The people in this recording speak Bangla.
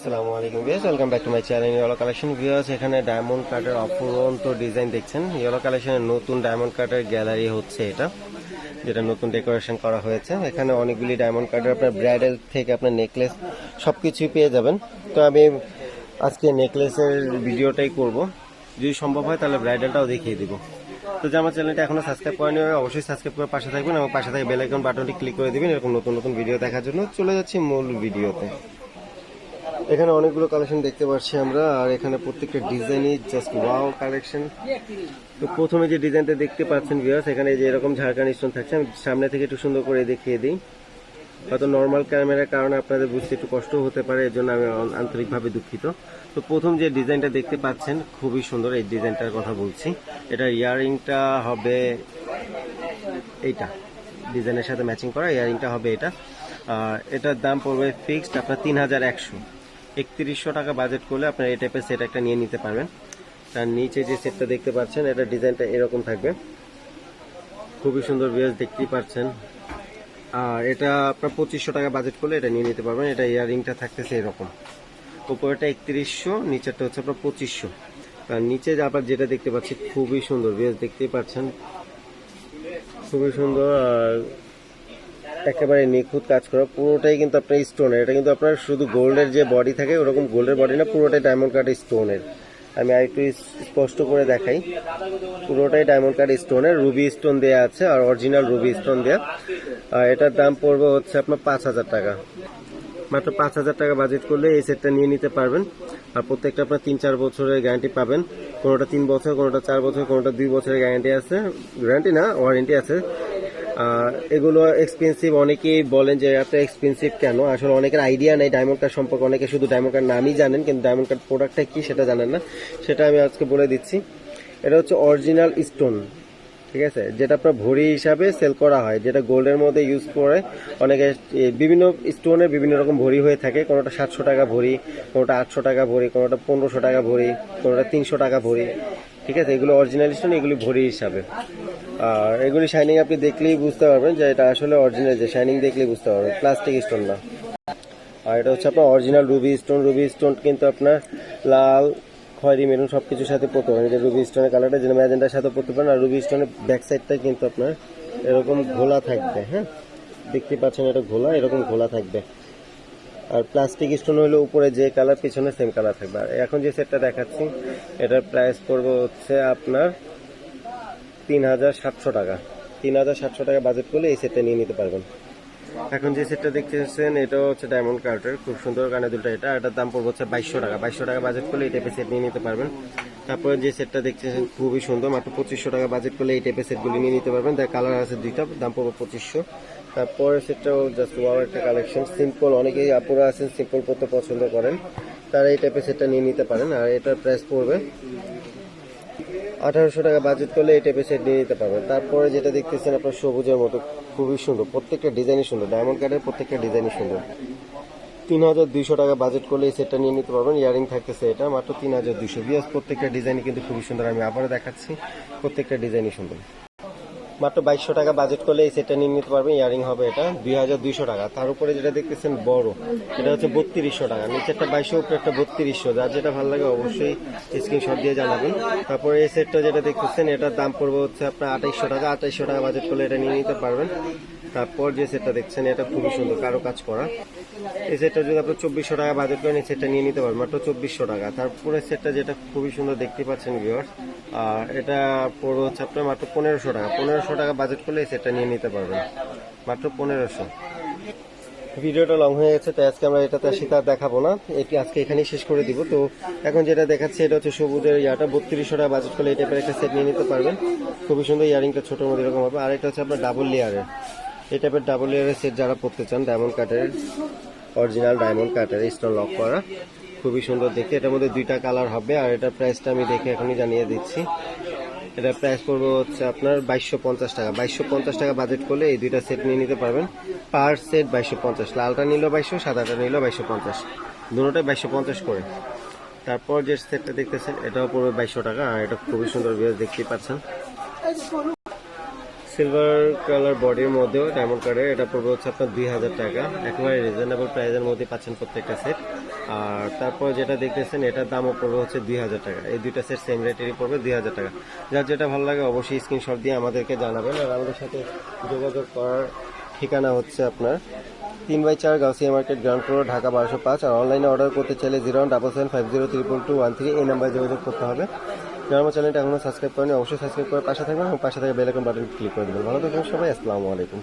আসসালামু আলাইকুম viewers welcome back to my channel yellow collection viewers এখানে ডায়মন্ড কাটের অপুরন্ত ডিজাইন দেখছেন। ইয়েলো কালেকশনের নতুন ডায়মন্ড কাটের গ্যালারি হচ্ছে এটা, যেটা নতুন ডেকোরেশন করা হয়েছে। এখানে অনেকগুলি ডায়মন্ড কাটের আপনার ব্রাইডাল থেকে আপনার নেকলেস সবকিছুই পেয়ে যাবেন। তো আমি আজকে নেকলেসের ভিডিওটাই করব। যদি সম্ভব হয়, তাহলে ব্রাইডালটাও দেখিয়ে দিব। তো যে আমার চ্যানেলটা এখনও সাবস্ক্রাইব করেনি অবশ্যই সাবস্ক্রাইব করে পাশে থাকবেন এবং পাশে থেকে বেল আইকন বাটনটি ক্লিক করে দিবেন, এরকম নতুন নতুন ভিডিও দেখার জন্য চলে যাচ্ছি মূল ভিডিওতে এখানে অনেকগুলো কালেকশন দেখতে পাচ্ছি আমরা, আর এখানে প্রত্যেকটা ডিজাইনই জাস্ট ওয়াও কালেকশন তো প্রথমে যে ডিজাইনটা দেখতে পাচ্ছেন ভিউয়ার্স এখানে যে এরকম ঝাড়খান স্টোন থাকছে, আমি সামনে থেকে একটু সুন্দর করে দেখিয়ে দিই। হয়তো নর্মাল ক্যামেরার কারণে আপনাদের বুঝতে একটু কষ্ট হতে পারে এর জন্য আমি আন্তরিকভাবে দুঃখিত। তো প্রথম যে ডিজাইনটা দেখতে পাচ্ছেন, খুবই সুন্দর এই ডিজাইনটার কথা বলছি। এটা ইয়ারিংটা হবে এইটা ডিজাইনের সাথে ম্যাচিং করা, ইয়ারিংটা হবে এটা। আর এটার দাম পড়বে ফিক্সড আপনার তিন হাজার একশো। একত্রিশশো টাকা বাজেট করলে আপনার এই টাইপের সেট একটা নিয়ে নিতে পারবেন। তার নিচে যে সেটটা দেখতে পাচ্ছেন, এটা ডিজাইনটা এরকম থাকবে। খুবই সুন্দর বিয়াস দেখতেই পাচ্ছেন। আর এটা আপনার পঁচিশশো টাকা বাজেট করলে এটা নিয়ে নিতে পারবেন। এটা ইয়ারিংটা থাকতেছে এরকম। উপরেটা একত্রিশশো, নিচেরটা হচ্ছে আপনার পঁচিশশো। আর নিচে আপনার যেটা দেখতে পাচ্ছি, খুবই সুন্দর বিয়াস দেখতেই পাচ্ছেন। খুবই সুন্দর আর একেবারে নিখুঁত কাজ করা, পুরোটাই কিন্তু আপনার স্টোনের এটা কিন্তু আপনার শুধু গোল্ডের যে বডি থাকে, ওরকম গোল্ডের বডি না, পুরোটাই ডায়মন্ড কাট স্টোনের আমি আরেকটু স্পষ্ট করে দেখাই। পুরোটাই ডায়মন্ড কাট স্টোনের রুবি স্টোন দেয়া আছে, আর অরিজিনাল রুবি স্টোন দেয়া। আর এটার দাম পড়বে হচ্ছে আপনার পাঁচ হাজার টাকা। মাত্র পাঁচ হাজার টাকা বাজেট করলে এই সেটটা নিয়ে নিতে পারবেন। আর প্রত্যেকটা আপনার তিন চার বছরের গ্যারান্টি পাবেন। কোনোটা তিন বছর, কোনোটা চার বছর, কোনোটা দুই বছরের গ্যারান্টি আছে। গ্যারান্টি না ওয়ারেন্টি আছে। এগুলো এক্সপেন্সিভ অনেকেই বলেন যে এত এক্সপেন্সিভ কেন? আসলে অনেকের আইডিয়া নেই ডায়মন্ড কার্ড সম্পর্কে, অনেকে শুধু ডায়মন্ড কার্ড নামই জানেন, কিন্তু ডায়মন্ড কার্ড প্রোডাক্টটা কি সেটা জানেন না। সেটা আমি আজকে বলে দিচ্ছি। এটা হচ্ছে অরিজিনাল স্টোন ঠিক আছে? যেটা আপনার ভরি হিসাবে সেল করা হয়, যেটা গোল্ডের মধ্যে ইউজ করে অনেকে বিভিন্ন স্টোনের বিভিন্ন রকম ভরি হয়ে থাকে। কোনোটা সাতশো টাকা ভরি, কোনোটা আটশো টাকা ভরি, কোনোটা পনেরোশো টাকা ভরি, কোনোটা তিনশো টাকা ভরি। ঠিক আছে, এগুলো অরিজিনাল স্টোন এগুলি ভরি হিসাবে। আর এগুলি শাইনিং আপনি দেখলেই বুঝতে পারবেন যে এটা আসলে অরিজিনাল যে শাইনিং দেখলেই বুঝতে পারবেন প্লাস্টিক স্টোন না। আর এটা হচ্ছে আপনার original ruby stone ruby stone কিন্তু আপনার লাল, খয়েরি, মেরুন সব কিছুর সাথে পরতে পারেন। যে রুবি স্টোনের কালারটা যেন ম্যাজেন্টার সাথে পরতে পারেন, আর রুবি স্টোনের ব্যাক সাইডটা কিন্তু আপনার এরকম ঘোলা থাকবে হ্যাঁ? দেখতে পাচ্ছেন এটা ঘোলা, এরকম ঘোলা থাকবে। আর প্লাস্টিক স্টোন হলে উপরে যে কালার পিছনে সেম কালার থাকবে। আর এখন যে সেটটা দেখাচ্ছি, এটার প্রাইস পড়বে হচ্ছে আপনার তিন হাজার সাতশো টাকা। তিন হাজার সাতশো টাকা বাজেট করলে এই সেটটা নিয়ে নিতে পারবেন। এখন যে সেটটা দেখতেছেন এটা হচ্ছে ডায়মন্ড কার্টের খুব সুন্দর কানে দুলটা এটা। এটার দাম পড়বে হচ্ছে বাইশশো টাকা। বাইশশো টাকা বাজেট করলে এই টাইপের সেট নিয়ে নিতে পারবেন। তারপরে যে সেটটা দেখতেছেন, খুবই সুন্দর। মাত্র পঁচিশশো টাকা বাজেট করলে এই টাইপের সেটগুলি নিয়ে নিতে পারবেন। তার কালার আছে দুইটা, দাম পড়বে পঁচিশশো। তারপরে সেটাও জাস্ট ওয়াও একটা কালেকশন সিম্পল অনেকেই আপুরা আছেন সিম্পল পড়তে পছন্দ করেন। তারা এই টাইপের সেটটা নিয়ে নিতে পারেন, আর এটার প্রাইস পড়বে আঠারোশো টাকা বাজেট করলে এই টাইপের সেট নিয়ে নিতে পারবেন। তারপরে যেটা দেখতেছেন আপনার সবুজের মতো, খুবই সুন্দর। প্রত্যেকটা ডিজাইনই সুন্দর। ডায়মন্ড কার্ডের প্রত্যেকটা ডিজাইনই সুন্দর। তিন হাজার দুইশো টাকা বাজেট করলে এই সেটটা নিয়ে নিতে পারবেন। ইয়ারিং থাকতেছে এটা, মাত্র তিন হাজার দুইশো। বিয়াস প্রত্যেকটা ডিজাইনই কিন্তু খুবই সুন্দর। আমি আবারও দেখাচ্ছি, প্রত্যেকটা ডিজাইনই সুন্দর। মাত্র বাইশশো টাকা বাজেট করলে এই সেটটা নিয়ে নিতে পারবেন ইয়ারিং হবে এটা দুই হাজার দুইশো টাকা। তার উপরে যেটা দেখতেছেন বড় এটা হচ্ছে বত্রিশশো টাকা। নিচে একটা বাইশশো উপরে একটা বত্রিশশো। যার যেটা ভালো লাগে অবশ্যই স্ক্রিনশট দিয়ে জানাবেন। তারপরে এই সেটটা যেটা দেখতেছেন, এটার দাম পড়বে হচ্ছে আপনার আঠাইশশো টাকা। আঠাইশশো টাকা বাজেট করলে এটা নিয়ে নিতে পারবেন। তারপর যে সেটটা দেখছেন, এটা খুবই সুন্দর কারও কাজ করা। এই সেটটা যদি আপনার চব্বিশশো টাকা বাজেট করেন, এই সেটটা নিয়ে নিতে পারবেন। মাত্র চব্বিশশো টাকা। তারপরে সেটটা যেটা খুবই সুন্দর দেখতে পাচ্ছেন ভিউয়ার্স আর এটা পড়বে হচ্ছে আপনার মাত্র পনেরোশো টাকা। পনেরোশো টাকা বাজেট করলে সেটটা নিয়ে নিতে পারবেন। মাত্র পনেরোশো। ভিডিওটা লং হয়ে গেছে, তাই আজকে আমরা এটাতে আর দেখাবো না। এটি আজকে এখানেই শেষ করে দিব। তো এখন যেটা দেখাচ্ছি, এটা হচ্ছে সবুজের ইয়াটা। বত্রিশশো টাকা বাজেট করলে এই টাইপের একটা সেট নিয়ে নিতে পারবেন। খুবই সুন্দর ইয়ারিংটা ছোটোর মধ্যে এরকম হবে। আর এটা হচ্ছে আপনার ডাবল লেয়ারের এই টাইপের ডাবল লেয়ারের সেট যারা পড়তে চান ডায়মন্ড কাটের অরিজিনাল ডায়মন্ড কাটের স্টোন লক করা। খুবই সুন্দর দেখতে। এটার মধ্যে দুইটা কালার হবে, আর এটার প্রাইসটা আমি দেখে এখনই জানিয়ে দিচ্ছি। এটার প্রাইস পড়বে হচ্ছে আপনার বাইশশো পঞ্চাশ টাকা। বাইশশো পঞ্চাশ টাকা বাজেট করলে এই দুইটা সেট নিয়ে নিতে পারবেন। পার সেট বাইশশো পঞ্চাশ। লালটা নিল বাইশশো, সাদাটা নিল বাইশশো পঞ্চাশ। দুটোটাই বাইশশো পঞ্চাশ করে। তারপর যে সেটটা দেখতেছেন, এটাও পড়বে বাইশশো টাকা। আর এটা খুবই সুন্দর ভিউজ দেখতেই পাচ্ছেন। সিলভার কালার বডির মধ্যেও ডায়মন্ড কার্ডের এটা পড়বে হচ্ছে আপনার দুই হাজার টাকা। একেবারে রিজনেবল প্রাইসের মধ্যে পাচ্ছেন প্রত্যেকটা সেট আর তারপর যেটা দেখতেছেন, এটার দামও পড়বে হচ্ছে দুই হাজার টাকা। এই দুইটা সেট সেম রেটেরই পড়বে দুই হাজার টাকা। যার যেটা ভালো লাগে অবশ্যই স্ক্রিনশট দিয়ে আমাদেরকে জানাবেন। আর আমাদের সাথে যোগাযোগ করার ঠিকানা হচ্ছে আপনার তিন বাই চার Gausia market, ground floor, Dhaka বারোশো পাঁচ। আর অনলাইনে অর্ডার করতে চাইলে zero double seven five zero triple two one three এই নাম্বারে যোগাযোগ করতে হবে। যারা আমার চ্যানেলটা এখনও সাবস্ক্রাইব করেনি অবশ্যই সাবস্ক্রাইব করে পাশে থাকবেন এবং পাশে থেকে বেলাইকন বাটন ক্লিক করে দেবেন। ভালো থাকবেন সবাই, আসসালামু আলাইকুম।